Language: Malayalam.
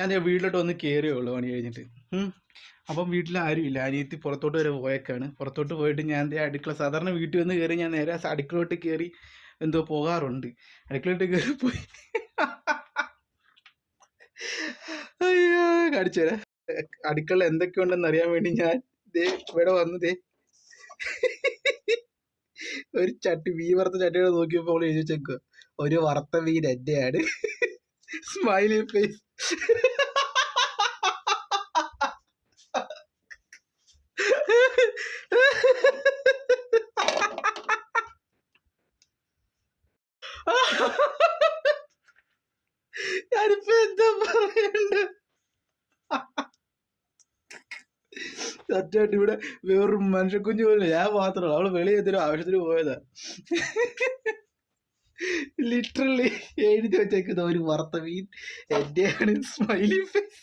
ഞാൻ വീട്ടിലോട്ട് വന്ന് കയറിയുള്ളൂ പണി കഴിഞ്ഞിട്ട്. അപ്പം വീട്ടിൽ ഇല്ല. അനിയത്തി പുറത്തോട്ട് വരെ പോയേക്കാണ്. പുറത്തോട്ട് പോയിട്ട് ഞാൻ ദേ അടുക്കള സാധാരണ വീട്ടിൽ വന്ന് കയറി ഞാൻ നേരെ അടുക്കളോട്ട് കയറി എന്തോ പോകാറുണ്ട്. അടുക്കളോട്ട് കയറി പോയി. അയ്യോ കാണിച്ചു തരാം. അടുക്കള എന്തൊക്കെയുണ്ടെന്ന് അറിയാൻ വേണ്ടി ഞാൻ ദേ ഇവിടെ വന്നു ദേ ഒരു ചട്ടി മീൻ വറുത്ത ചട്ടിയോടെ നോക്കിയപ്പോൾ എഴുതി വെച്ചേക്കുക ഒരു വറുത്ത മീൻ എന്റെയാണ് സ്മൈലി ഫേസ്. ഞാനിപ്പോ എന്താ പറയണ്ട സത്യമായിട്ട് ഇവിടെ വേറൊരു മനുഷ്യക്കുഞ്ഞു പോലെ ഞാൻ മാത്രമല്ല. അവൾ വെളിയിൽ എന്തെങ്കിലും ആവശ്യത്തിന് പോയതാ. ലിറ്ററലി എഴുതി വെച്ചേക്കുന്ന ഒരു വാർത്ത. മീൻ എന്റെയാണ് സ്മൈലി ഫേസ്